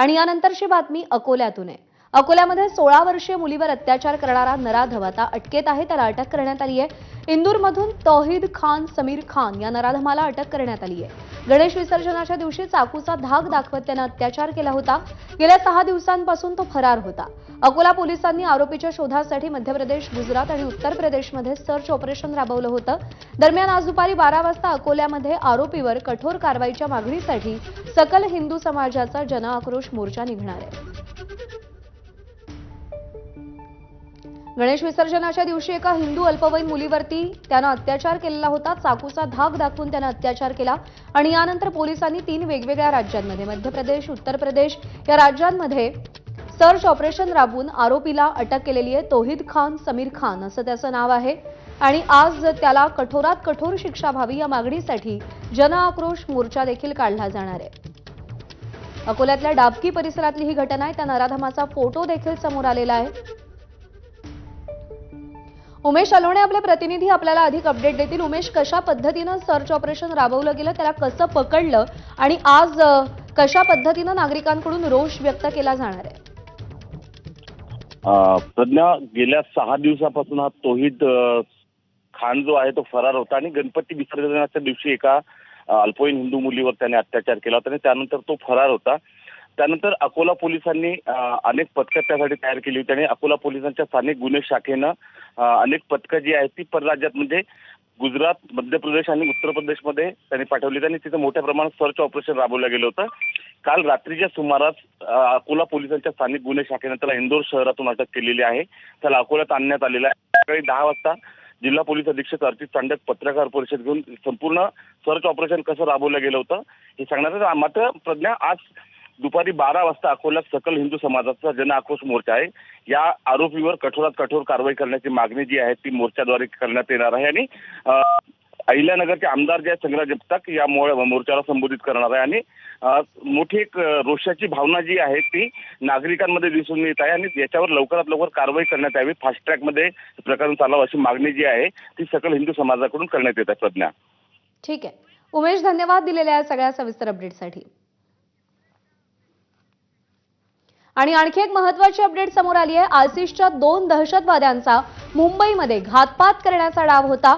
आणि यानंतरची बातमी अकोल्यातून आहे. अकोल्यामध्ये सोळा वर्षीय मुलीवर अत्याचार करणारा नराधम आता अटकेत आहे त्याला अटक करण्यात आली आहे. इंदूरमधून तौहिद खान समीर खान या नराधमाला अटक करण्यात आली आहे. गणेश विसर्जनाच्या दिवशी चाकूचा धाक दाखवत त्यानं अत्याचार केला होता. गेल्या सहा दिवसांपासून तो फरार होता. अकोला पोलिसांनी आरोपीच्या शोधासाठी मध्य प्रदेश गुजरात आणि उत्तर प्रदेशमध्ये सर्च ऑपरेशन राबवलं होतं. दरम्यान आज दुपारी बारा वाजता अकोल्यामध्ये आरोपीवर कठोर कारवाईच्या मागणीसाठी सकल हिंदू समाजाचा जनआक्रोश मोर्चा निघणार आहे. गणेश विसर्जनाच्या दिवशी एका हिंदू अल्पवयीन मुलीवरती त्यानं अत्याचार केलेला होता. चाकूचा धाक दाखवून त्यानं अत्याचार केला आणि यानंतर पोलिसांनी तीन वेगवेगळ्या राज्यांमध्ये मध्य प्रदेश उत्तर प्रदेश या राज्यांमध्ये सर्च ऑपरेशन राबवून आरोपीला अटक केलेली आहे. तोहिद खान समीर खान असं त्याचं नाव आहे. आणि आज त्याला कठोरात कठोर शिक्षा व्हावी या मागणीसाठी जनआक्रोश मोर्चा देखील काढला जाणार आहे. अकोल्यातल्या डाबकी परिसरातली ही घटना आहे. त्या नराधमाचा फोटो देखील समोर आलेला आहे. उमेश अलोणे आपले प्रतिनिधी आपल्याला अधिक अपडेट देतील. उमेश कशा पद्धतीनं सर्च ऑपरेशन राबवलं गेलं त्याला कसं पकडलं आणि आज कशा पद्धतीनं नागरिकांकडून रोष व्यक्त केला जाणार आहे? प्रज्ञा गेल्या सहा दिवसापासून हा तोहित खान जो आहे तो फरार होता आणि गणपती विसर्जनाच्या दिवशी एका अल्पवयीन हिंदू मुलीवर त्याने अत्याचार केला होता आणि त्यानंतर तो फरार होता. त्यानंतर अकोला पोलिसांनी अनेक पथकं त्यासाठी तयार केली होती आणि अकोला पोलिसांच्या स्थानिक गुन्हे शाखेनं अनेक पथकं जी आहेत ती परराज्यात म्हणजे गुजरात मध्य प्रदेश आणि उत्तर प्रदेशमध्ये त्यांनी पाठवली आणि तिथं मोठ्या प्रमाणात सर्च ऑपरेशन राबवलं गेलं होतं. काल रात्रीच्या सुमारास अकोला पोलिसांच्या स्थानिक गुन्हे शाखेनं त्याला इंदोर शहरातून अटक केलेली आहे. त्याला अकोल्यात आणण्यात आलेलं आहे. सकाळी दहा वाजता जिल्हा पोलीस अधीक्षक अर्थित चांडक पत्रकार परिषद घेऊन संपूर्ण सर्च ऑपरेशन कसं राबवलं गेलं होतं हे सांगण्यात मात्र प्रज्ञा आज दुपारी बारा वाजता अकोल्यात सकल हिंदू समाजाचा जन आक्रोश मोर्चा आहे. या आरोपीवर कठोरात कठोर कारवाई करण्याची मागणी जी आहे ती मोर्चाद्वारे करण्यात येणार आहे. आणि अहिल्यानगरचे आमदार जे आहेत संग्राम जगताप या मोर्चाला संबोधित करणार आहे. आणि मोठी एक रोषाची भावना जी आहे ती नागरिकांमध्ये दिसून येत आहे. आणि याच्यावर लवकरात लवकर कारवाई करण्यात यावी. फास्ट ट्रॅकमध्ये प्रकरण चालावं अशी मागणी जी आहे ती सकल हिंदू समाजाकडून करण्यात येत आहे प्रज्ञा. ठीक आहे. उमेश धन्यवाद दिलेल्या या सगळ्या सविस्तर अपडेटसाठी आणि आणखी एक महत्वाची अपडेट समोर आली आहे. आसिसच्या दोन दहशतवाद्यांचा मुंबईमध्ये घातपात करण्याचा डाव होता.